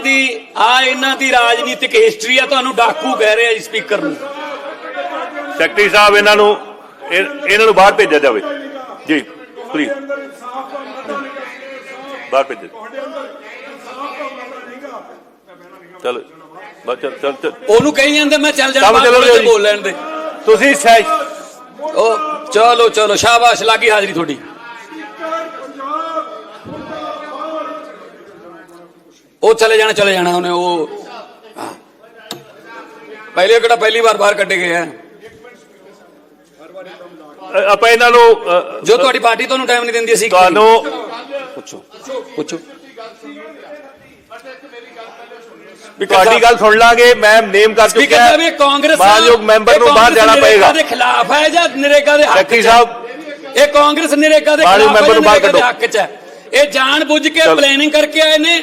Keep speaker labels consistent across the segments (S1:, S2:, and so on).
S1: ਦੀ ਆ ਇਹਨਾਂ ਦੀ ਰਾਜਨੀਤਿਕ ਹਿਸਟਰੀ ਆ ਤੁਹਾਨੂੰ ਡਾਕੂ ਕਹਿ ਰਹੇ ਆ ਜੀ ਸਪੀਕਰ ਨੂੰ।
S2: ਸੈਕਟਰੀ ਸਾਹਿਬ ਇਹਨਾਂ ਨੂੰ ਇਹ- ਇਹਨਾਂ ਨੂੰ ਬਾਹਰ ਭੇਜਿਆ ਜਾਵੇ। ਜੀ ਪਲੀਜ਼ ਬਾਹਰ ਭੇਜੋ ਚਲੋ ਚੱਲ ਚੱਲ
S1: ਉਹਨੂੰ ਕਹੀ ਜਾਂਦੇ ਮੈਂ ਚੱਲ ਜਾਣਾ ਬਾਹਰ। ਬੋਲ ਲੈਣ ਦੇ।
S2: ਤੁਸੀਂ
S1: ਉਹ ਚਲੋ ਚਲੋ ਸ਼ਾਬਾਸ਼ ਲੱਗੀ ਹਾਜ਼ਰੀ ਤੁਹਾਡੀ। ਉਹ ਚਲੇ ਜਾਣਾ ਚਲੇ ਜਾਣਾ ਉਹਨੇ ਉਹ। ਪਹਿਲੇ ਕਿਹੜਾ ਪਹਿਲੀ ਵਾਰ ਬਾਹਰ ਕੱਢੇ ਗਏ ਆ।
S2: ਆਪਾਂ ਇਹਨਾਂ ਨੂੰ
S1: ਜੋ ਤੁਹਾਡੀ ਪਾਰਟੀ ਤੁਹਾਨੂੰ ਟਾਈਮ ਨਹੀਂ ਦਿੰਦੀ ਅਸੀਂ
S2: ਤੁਹਾਨੂੰ
S1: ਪੁੱਛੋ ਪੁੱਛੋ।
S2: ਤੁਹਾਡੀ ਗੱਲ ਸੁਣ ਲਾਂਗੇ ਮੈਂ ਨੇਮ ਕਰ
S1: ਸਪੀਕਰ
S2: ਚੁੱਕਿਆ।
S1: ਸਾਹਿਬ ਇਹ ਕਾਂਗਰਸ
S2: ਮਾਨਯੋਗ ਮੈਂਬਰ ਨੂੰ ਬਾਹਰ ਜਾਣਾ ਪਏਗਾ।
S1: ਦੇ ਖਿਲਾਫ ਹੈ ਜਾਂ ਨਰੇਗਾ ਦੇ ਹੱਕ
S2: ਸੈਕਟਰੀ? ਸਾਹਿਬ।
S1: ਇਹ ਕਾਂਗਰਸ ਨਰੇਗਾ ਦੇ ਖਿਲਾਫ ਹੈ
S2: ਮੈਂਬਰ ਨੂੰ ਬਾਹਰ ਕੱਢੋ।
S1: ਹੱਕ ਚ ਹੈ? ਇਹ ਜਾਣ ਬੁੱਝ ਕੇ। ਪਲੈਨਿੰਗ ਕਰਕੇ ਆਏ ਨੇ।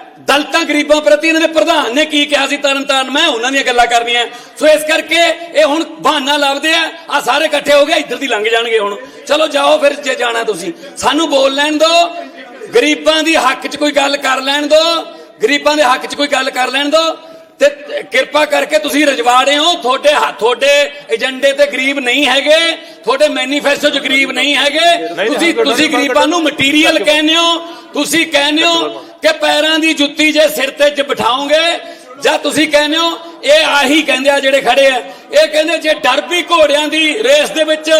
S1: ਦਲਤਾਂ ਗਰੀਬਾਂ ਪ੍ਰਤੀ ਇਹਨਾਂ ਦੇ ਪ੍ਰਧਾਨ ਨੇ ਕੀ ਕਿਹਾ ਸੀ ਤਰਨ ਤਾਰਨ? ਮੈਂ ਉਹਨਾਂ ਦੀਆਂ ਗੱਲਾਂ ਕਰਨੀਆਂ। ਸੋ ਇਸ ਕਰਕੇ ਇਹ ਹੁਣ ਬਹਾਨਾ ਲੱਭਦੇ ਆ। ਆ ਸਾਰੇ ਇਕੱਠੇ ਹੋ ਗਏ, ਇੱਧਰ ਦੀ ਲੰਘ ਜਾਣਗੇ ਹੁਣ। ਚਲੋ ਜਾਓ ਫਿਰ, ਜੇ ਜਾਣਾ ਤੁਸੀਂ। ਸਾਨੂੰ ਬੋਲ ਲੈਣ ਦਿਓ ਗਰੀਬਾਂ ਦੀ ਹੱਕ 'ਚ ਕੋਈ ਗੱਲ ਕਰ ਲੈਣ ਦਿਓ ਗਰੀਬਾਂ ਦੇ ਹੱਕ 'ਚ ਕੋਈ ਗੱਲ ਕਰ ਲੈਣ ਦਿਓ ਤੇ ਕਿਰਪਾ ਕਰਕੇ ਤੁਸੀਂ ਰਜਵਾੜੇ ਹੋ। ਤੁਹਾਡੇ ਹੱਥ ਤੁਹਾਡੇ ਏਜੰਡੇ ਤੇ ਗਰੀਬ ਨਹੀਂ ਹੈਗੇ। ਤੁਹਾਡੇ ਮੈਨੀਫੈਸਟੋ 'ਚ ਗਰੀਬ ਨਹੀਂ ਹੈਗੇ। ਤੁਸੀਂ ਤੁਸੀਂ ਗਰੀਬਾਂ ਨੂੰ ਮਟੀਰੀਅਲ ਕਹਿੰਦੇ ਹੋ। ਤੁਸੀਂ ਕਹਿੰਦੇ ਹੋ ਕਿ ਪੈਰਾਂ ਦੀ ਜੁੱਤੀ ਜੇ ਸਿਰ ਤੇ ਜ ਬਿਠਾਓਗੇ ਜਾਂ ਤੁਸੀਂ ਕਹਿੰਦੇ ਹੋ ਇਹ ਆਹੀ ਕਹਿੰਦੇ ਆ ਜਿਹੜੇ ਖੜੇ ਆ। ਇਹ ਕਹਿੰਦੇ ਜੇ ਡਰਬੀ ਘੋੜਿਆਂ ਦੀ ਰੇਸ ਦੇ ਵਿੱਚ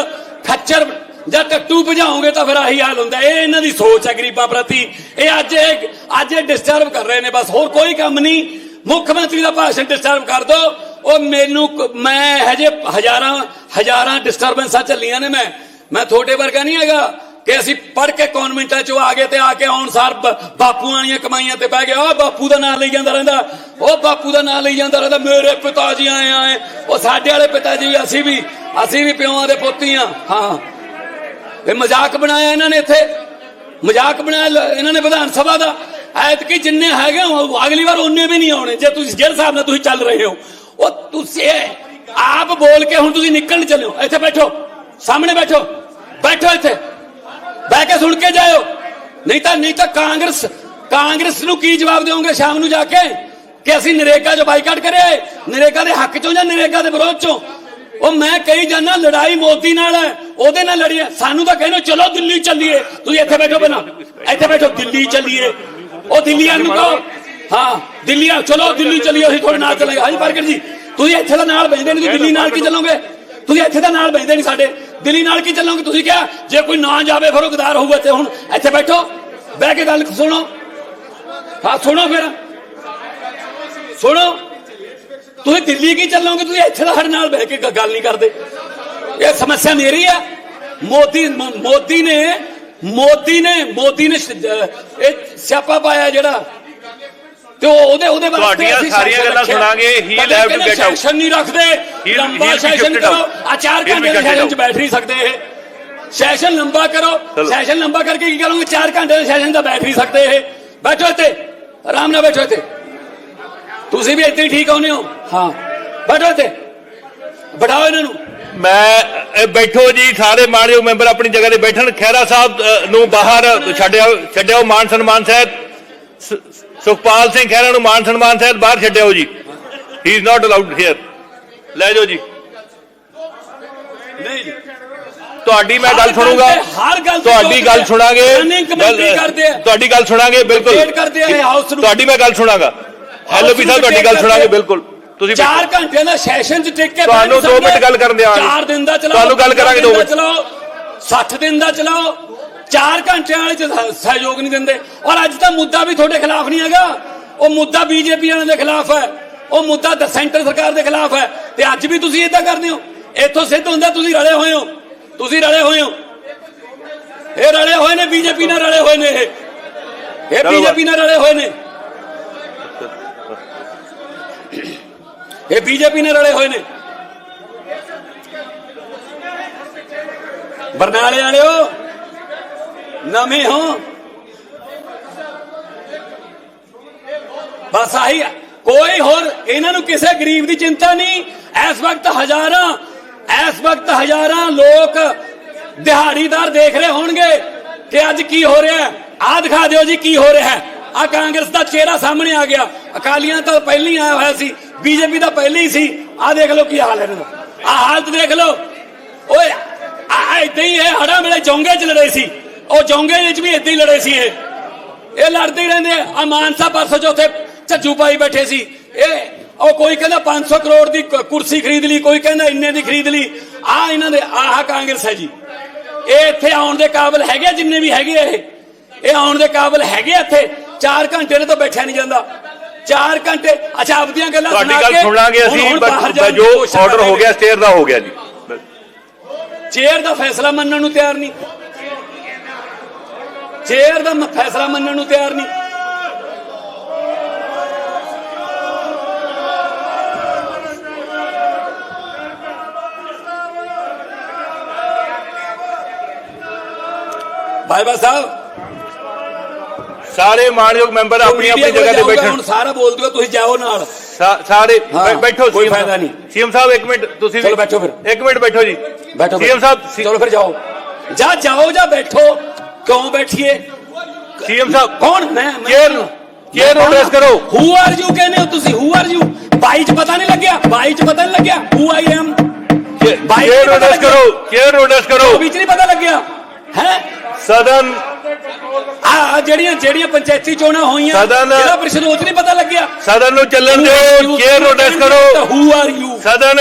S1: ਖੱਚਰ ਜਾਂ ਟੱਟੂ ਭਜਾਓਗੇ ਤਾਂ ਫਿਰ ਆਹੀ ਹਾਲ ਹੁੰਦਾ। ਇਹ ਇਹਨਾਂ ਦੀ ਸੋਚ ਹੈ ਗਰੀਬਾਂ ਪ੍ਰਤੀ। ਇਹ ਅੱਜ ਇਹ ਅੱਜ ਇਹ ਡਿਸਟਰਬ ਕਰ ਰਹੇ ਨੇ। ਬਸ ਹੋਰ ਕੋਈ ਕੰਮ ਨਹੀਂ। ਮੁੱਖ ਮੰਤਰੀ ਦਾ ਭਾਸ਼ਣ ਡਿਸਟਰਬ ਕਰ ਦੋ, ਉਹ ਮੈਨੂੰ ਮੈਂ ਹਜੇ ਹਜ਼ਾਰਾਂ ਹਜ਼ਾਰਾਂ ਡਿਸਟਰਬੈਂਸਾਂ ਚੱਲੀਆਂ ਨੇ ਮੈਂ। ਮੈਂ ਤੁਹਾਡੇ ਵਰਗਾ ਨਹੀਂ ਹੈਗਾ ਕਿ ਅਸੀਂ ਪੜ ਕੇ ਕਨਵੈਂਟਾਂ ਚੋਂ ਆ ਗਏ ਤੇ ਆ ਕੇ ਆਉਣ ਸਾਰ ਬ- ਵਾਲੀਆਂ ਕਮਾਈਆਂ ਤੇ ਬਹਿ ਗਏ। ਉਹ ਬਾਪੂ ਦਾ ਨਾਂ ਲਈ ਜਾਂਦਾ ਰਹਿੰਦਾ। ਉਹ ਬਾਪੂ ਦਾ ਨਾਂ ਲਈ ਜਾਂਦਾ ਰਹਿੰਦਾ। ਮੇਰੇ ਪਿਤਾ ਜੀ ਆਏ ਆਏ। ਉਹ ਸਾਡੇ ਵਾਲੇ ਪਿਤਾ ਜੀ ਵੀ, ਅਸੀਂ ਵੀ ਅਸੀਂ ਵੀ ਪਿਓਾਂ ਦੇ ਪੋਤੀ ਆ। ਹਾਂ। ਇਹ ਮਜ਼ਾਕ ਬਣਾਇਆ ਇਹਨਾਂ ਨੇ ਇੱਥੇ। ਮਜ਼ਾਕ ਬਣਾਇਆ ਇਹਨਾਂ ਨੇ ਵਿਧਾਨ ਸਭਾ ਦਾ। ਐਤਕੀ ਜਿੰਨੇ ਹੈਗੇ ਉਹ ਅਗਲੀ ਵਾਰ ਉਹਨੇ ਵੀ ਨਹੀਂ ਆਉਣੇ। ਜੇ ਤੁਸੀਂ ਜਿਹੜੇ ਹਿਸਾਬ ਨਾਲ ਤੁਸੀਂ ਚੱਲ ਰਹੇ ਹੋ, ਉਹ ਤੁਸੀਂ ਆਪ ਬੋਲ ਕੇ ਹੁਣ ਤੁਸੀਂ ਨਿਕਲਣ ਚੱਲਿਓ ਇੱਥੇ ਬੈਠੋ। ਸਾਹਮਣੇ ਬੈਠੋ। ਬੈਠੋ ਇੱਥੇ। ਬਹਿ ਕੇ ਸੁਣ ਕੇ ਜਾਇਓ। ਨਹੀਂ ਤਾਂ ਨਹੀਂ ਤਾਂ ਕਾਂਗਰਸ ਕਾਂਗਰਸ ਨੂੰ ਕੀ ਜਵਾਬ ਦਿਓਗੇ ਸ਼ਾਮ ਨੂੰ ਜਾ ਕੇ? ਕਿ ਅਸੀਂ ਨਰੇਗਾ ਜੋ ਬਾਈਕਾਟ ਕਰਿਆ ਨਰੇਗਾ ਦੇ ਹੱਕ ਚੋਂ ਜਾਂ ਨਰੇਗਾ ਦੇ ਵਿਰੋਧ ਚੋਂ? ਉਹ ਮੈਂ ਕਹੀ ਜਾਂਦਾ, ਲੜਾਈ ਮੋਦੀ ਨਾਲ ਹੈ, ਉਹਦੇ ਨਾਲ ਲੜੀਏ। ਸਾਨੂੰ ਤਾਂ ਕਹਿੰਦੇ ਚਲੋ ਦਿੱਲੀ ਚੱਲੀਏ। ਤੁਸੀਂ ਇੱਥੇ ਬੈਠੋ ਬਣਾ ਇੱਥੇ ਬੈਠੋ, ਦਿੱਲੀ ਚੱਲੀਏ। ਉਹ ਦਿੱਲੀਆਂ ਨੂੰ ਕਹੋ ਹਾਂ ਦਿੱਲੀ ਆ ਚਲੋ ਦਿੱਲੀ ਚੱਲੀਏ ਅਸੀਂ ਤੁਹਾਡੇ ਨਾਲ ਚੱਲਾਂਗੇ ਹਾਂਜੀ ਪਾਰਕਰ ਜੀ ਤੁਸੀਂ ਇੱਥੇ ਦਾ ਨਾਲ ਬੈਠਦੇ ਨਹੀਂ ਤੁਸੀਂ ਦਿੱਲੀ ਨਾਲ ਕੀ ਚੱਲੋਗੇ ਤੁਸੀਂ ਇੱਥੇ ਦਾ ਨਾਲ ਬੈਠਦੇ ਨਹੀਂ ਸਾਡੇ ਦਿੱਲੀ ਨਾਲ ਕੀ ਚੱਲੋਗੇ ਤੁਸੀਂ ਕਿਹਾ ਜੇ ਕੋਈ ਨਾ ਜਾਵੇ ਫਿਰ ਉਹ ਗਦਾਰ ਹੋਊਗਾ ਤੇ ਹੁਣ ਇੱਥੇ ਬੈਠੋ ਬਹਿ ਕੇ ਗੱਲ ਸੁਣੋ ਹਾਂ ਸੁਣੋ ਫਿਰ ਸੁਣੋ ਤੁਸੀਂ ਦਿੱਲੀ ਕੀ ਚੱਲੋਗੇ ਤੁਸੀਂ ਇੱਥੇ ਦਾ ਸਾਡੇ ਨਾਲ ਬਹਿ ਕੇ ਗ- ਗੱਲ ਨਹੀਂ ਕਰਦੇ ਇਹ ਸਮੱਸਿਆ ਮੇਰੀ ਹੈ ਮੋਦੀ ਮੋ- ਮੋਦੀ ਨੇ ਮੋਦੀ ਨੇ ਮੋਦੀ ਨੇ ਇਹ ਸਿਆਪਾ ਪਾਇਆ ਜਿਹੜਾ। ਤੇ ਉਹ ਉਹਦੇ ਉਹਦੇ ਵਾਸਤੇ
S2: ਤੁਹਾਡੀਆਂ ਸਾਰੀਆਂ ਗੱਲਾਂ। ਸੁਣਾਂਗੇ, have to
S1: ਕਹਿੰਦੇ
S2: get out.
S1: ਸੈਸ਼ਨ ਨਹੀਂ ਰੱਖਦੇ। ਲੰਬਾ ਸੈਸ਼ਨ ਕਰੋ. ਆ 4
S2: He'll be
S1: ਘੰਟੇ ਦੇ ਸੈਸ਼ਨ ਚ. ਬੈਠ ਨਹੀਂ ਸਕਦੇ ਇਹ। ਸੈਸ਼ਨ ਲੰਬਾ ਕਰੋ। ਸੈਸ਼ਨ ਲੰਬਾ ਕਰਕੇ ਕੀ ਕਰੋਗੇ? 4 ਘੰਟੇ ਦੇ ਸੈਸ਼ਨ ਦਾ ਬੈਠ ਨਹੀਂ ਸਕਦੇ ਇਹ। ਬੈਠੋ ਇੱਥੇ। ਆਰਾਮ ਨਾਲ ਬੈਠੋ ਇੱਥੇ। ਤੁਸੀਂ ਵੀ ਇੱਥੇ ਹੀ ਠੀਕ ਆਉਨੇ ਹੋ। ਹਾਂ। ਬੈਠੋ ਇੱਥੇ। ਬਿਠਾਓ ਇਹਨਾਂ ਨੂੰ।
S2: ਮੈਂ ਬੈਠੋ ਜੀ ਸਾਰੇ ਮਾਣਯੋਗ ਮੈਂਬਰ ਆਪਣੀ ਜਗ੍ਹਾ ਤੇ ਬੈਠਣ। ਖਹਿਰਾ ਸਾਹਿਬ ਨੂੰ ਬਾਹਰ ਛੱਡਿਓ ਛੱਡਿਓ ਮਾਨ ਸਨਮਾਨ ਸਹਿਤ ਸੁਖਪਾਲ ਸਿੰਘ ਖਹਿਰਾ ਨੂੰ ਮਾਨ ਸਨਮਾਨ ਸਹਿਤ ਬਾਹਰ ਛੱਡਿਓ ਜੀ। He is not allowed here ਲੈ ਜਾਓ ਜੀ।
S1: ਨਹੀਂ।
S2: ਤੁਹਾਡੀ ਮੈਂ ਗੱਲ ਸੁਣੂਗਾ। ਤੁਹਾਡੀ ਗੱਲ। ਸੁਣਾਂਗੇ। ਤੁਹਾਡੀ ਗੱਲ ਸੁਣਾਂਗੇ ਬਿਲਕੁਲ। ਤੁਹਾਡੀ ਮੈਂ ਗੱਲ ਸੁਣਾਗਾ। ਐਲਓਪੀ ਸਾਹਿਬ ਤੁਹਾਡੀ ਗੱਲ ਸੁਣਾਂਗੇ ਬਿਲਕੁਲ। ਤੁਸੀਂ
S1: 4 ਘੰਟੇ ਦਾ ਸੈਸ਼ਨ ਚ ਟਿਕ ਕੇ
S2: ਤੁਹਾਨੂੰ
S1: ਬੈਠ
S2: ਦੋ
S1: ਸਕਦੇ।
S2: ਮਿੰਟ ਗੱਲ ਕਰਨ ਦਿਆਂਗੇ।
S1: 4 ਦਿਨ ਦਾ ਚਲਾਓ
S2: ਤੁਹਾਨੂੰ ਗੱਲ ਕਰਾਂਗੇ ਦੋ
S1: 15
S2: ਮਿੰਟ।
S1: ਚਲਾਓ 60 ਦਿਨ ਦਾ ਚਲਾਓ 4 ਘੰਟਿਆਂ ਵਾਲੇ ਚ ਸਹ- ਸਹਿਯੋਗ ਨਹੀਂ ਦਿੰਦੇ। ਔਰ ਅੱਜ ਤਾਂ ਮੁੱਦਾ ਵੀ ਤੁਹਾਡੇ ਖਿਲਾਫ ਨਹੀਂ ਹੈਗਾ। ਉਹ ਮੁੱਦਾ ਬੀਜੇਪੀ ਵਾਲਿਆਂ ਦੇ ਖਿਲਾਫ ਹੈ। ਉਹ ਮੁੱਦਾ ਤਾਂ ਸੈਂਟਰ ਸਰਕਾਰ ਦੇ ਖਿਲਾਫ ਹੈ। ਤੇ ਅੱਜ ਵੀ ਤੁਸੀਂ ਇਦਾਂ ਕਰਦੇ ਹੋ? ਇੱਥੋਂ ਸਿੱਧ ਹੁੰਦਾ ਤੁਸੀਂ ਰਲੇ ਹੋਏ ਹੋ। ਤੁਸੀਂ ਰਲੇ ਹੋਏ ਹੋ। ਇਹ ਰਲੇ ਹੋਏ ਨੇ ਬੀਜੇਪੀ ਨਾਲ ਰਲੇ ਹੋਏ ਨੇ ਇਹ। ਇਹ ਬੀਜੇਪੀ ਨਾਲ ਰਲੇ ਹੋਏ ਨੇ। ਇਹ ਬੀਜੇਪੀ ਨੇ ਰਲੇ ਹੋਏ ਨੇ। ਬਰਨਾਲੇ ਵਾਲਿਓ, ਨਵੇਂ ਹੋ। ਬਸ ਆਹੀ ਕੋਈ ਹੋਰ, ਇਹਨਾਂ ਨੂੰ ਕਿਸੇ ਗਰੀਬ ਦੀ ਚਿੰਤਾ ਨਹੀਂ। ਇਸ ਵਕਤ ਹਜ਼ਾਰਾਂ, ਇਸ ਵਕਤ ਹਜ਼ਾਰਾਂ ਲੋਕ ਦਿਹਾੜੀਦਾਰ ਦੇਖ ਰਹੇ ਹੋਣਗੇ ਕਿ ਅੱਜ ਕੀ ਹੋ ਰਿਹਾ ਹੈ। ਆਹ ਦਿਖਾ ਦਿਓ ਜੀ, ਕੀ ਹੋ ਰਿਹਾ ਹੈ। ਆ ਕਾਂਗਰਸ ਦਾ ਚਿਹਰਾ ਸਾਹਮਣੇ ਆ ਗਿਆ। ਅਕਾਲੀਆਂ ਤਾਂ ਪਹਿਲਾਂ ਹੀ ਆਇਆ ਹੋਇਆ ਸੀ, ਬੀਜੇਪੀ ਦਾ ਪਹਿਲਾਂ ਹੀ ਸੀ। ਆਹ ਦੇਖ ਲਓ ਕੀ ਹਾਲ ਹੈ ਇਹਨਾਂ ਦਾ। ਆਹ ਹਾਲਤ ਦੇਖ ਲਓ। ਓਏ, ਆ ਇਦਾਂ ਹੀ ਇਹ ਹੜਾ ਮੇਰੇ ਜੌਂਗੇ ਚ ਲੜੇ ਸੀ। ਉਹ ਜੌਂਗੇ ਵਿੱਚ ਵੀ ਇਦਾਂ ਹੀ ਲੜੇ ਸੀ ਇਹ। ਇਹ ਲੜਦੇ ਹੀ ਰਹਿੰਦੇ ਆ। ਮਾਨਸਾ ਪਰਸੋਂ ਚੌਥੇ ਝੱਜੂ ਪਾਈ ਬੈਠੇ ਸੀ। ਇਹ, ਉਹ ਕੋਈ ਕਹਿੰਦਾ 500 ਕਰੋੜ ਦੀ ਕੁਰਸੀ ਖਰੀਦ ਲਈ, ਕੋਈ ਕਹਿੰਦਾ ਇੰਨੇ ਦੀ ਖਰੀਦ ਲਈ। ਆ ਇਹਨਾਂ ਦੇ, ਆਹ ਕਾਂਗਰਸ ਹੈ ਜੀ। ਇਹ ਇੱਥੇ ਆਉਣ ਦੇ ਕਾਬਿਲ ਹੈਗੇ ਆ, ਜਿੰਨੇ ਵੀ ਹੈਗੇ ਇਹ। ਇਹ ਆਉਣ ਦੇ ਕਾਬਿਲ ਹੈਗੇ ਇੱਥੇ। 4 ਘੰਟੇ ਨੇ ਤਾਂ ਬੈਠਿਆ ਨਹੀਂ ਜਾਂਦਾ। 4 ਘੰਟੇ ਅੱਛਾ ਆਪਦੀਆਂ ਗੱਲਾਂ
S2: ਤੁਹਾਡੀ
S1: ਸੁਣਾ
S2: ਗੱਲ
S1: ਕੇ
S2: ਸੁਣ ਲਾਂਗੇ
S1: ਹੁਣ-
S2: ਅਸੀਂ ਜੋ ਆਰਡਰ ਹੋ। ਗਿਆ ਸਟੇਅਰ ਦਾ ਹੋ ਗਿਆ ਜੀ।
S1: ਚੇਅਰ ਦਾ ਫੈਸਲਾ ਮੰਨਣ ਨੂੰ ਤਿਆਰ ਨਹੀਂ। ਚੇਅਰ ਦਾ ਫੈਸਲਾ ਮੰਨਣ ਨੂੰ ਤਿਆਰ ਨਹੀਂ। ਬਾਬਾ ਸਾਹਿਬ
S2: ਸਾਰੇ ਮਾਨਯੋਗ ਮੈਂਬਰ ਆਪਣੀ ਆਪਣੀ
S1: media ਕੋਲ
S2: ਜਗ੍ਹਾ ਤੇ
S1: ਜਾਊਗਾ,
S2: ਬੈਠਣ।
S1: ਹੁਣ ਸਾਰਾ ਬੋਲ ਦਿਓ ਤੁਸੀਂ ਜਾਓ ਨਾਲ।
S2: ਸਾ- ਸਾਰੇ
S1: ਹਾਂ,
S2: ਬੈ- ਬੈਠੋ
S1: ਕੋਈ
S2: CM
S1: ਫਾਇਦਾ ਨਹੀਂ।
S2: ਸੀਐਮ ਸਾਹਿਬ ਇੱਕ ਮਿੰਟ ਤੁਸੀਂ
S1: ਚਲੋ ਬੈਠੋ ਫਿਰ।
S2: ਇੱਕ ਮਿੰਟ ਬੈਠੋ ਜੀ।
S1: ਬੈਠੋ
S2: ਸੀਐਮ ਸਾਹਿਬ
S1: ਚਲੋ ਫਿਰ ਜਾਓ। ਜਾ ਜਾਓ ਜਾਂ ਬੈਠੋ। ਕਿਉਂ ਬੈਠੀਏ?
S2: ਸੀਐਮ ਸਾਹਿਬ
S1: ਕੌਣ? ਮੈਂ ਮੈਂ-
S2: ਚੇਅਰ ਚੇਅਰ ਨੂੰ address ਕਰੋ।
S1: ਹੂ ਆਰ ਯੂ ਕਹਿੰਦੇ ਹੋ ਤੁਸੀਂ? ਹੂ ਆਰ ਯੂ ਬਾਈ ਚ ਪਤਾ ਨਹੀਂ ਲੱਗਿਆ? ਬਾਈ ਚ ਪਤਾ ਨਹੀਂ ਲੱਗਿਆ? Who I am by
S2: chair ਨੂੰ
S1: ਪਤਾ
S2: address
S1: ਲੱਗਿਆ।
S2: ਕਰੋ। ਚੇਅਰ ਨੂੰ address ਕਰੋ।
S1: ਵਿੱਚ ਨਹੀਂ ਪਤਾ ਲੱਗਿਆ? ਹੈ?
S2: ਸਦਨ
S1: ਆ ਜਿਹੜੀਆਂ ਜਿਹੜੀਆਂ ਪੰਚਾਇਤੀ ਚੋਣਾਂ ਹੋਈਆਂ
S2: ਸਦਨ-
S1: ਜ਼ਿਲ੍ਹਾ ਪ੍ਰੀਸ਼ਦ ਉਹ ਚ ਨਹੀਂ ਪਤਾ ਲੱਗਿਆ।
S2: ਸਦਨ ਨੂੰ ਚੱਲਣ ਦਿਓ ਚੇਅਰ ਨੂੰ address ਕਰੋ।
S1: ਹੂ ਆਰ ਯੂ
S2: ਸਦਨ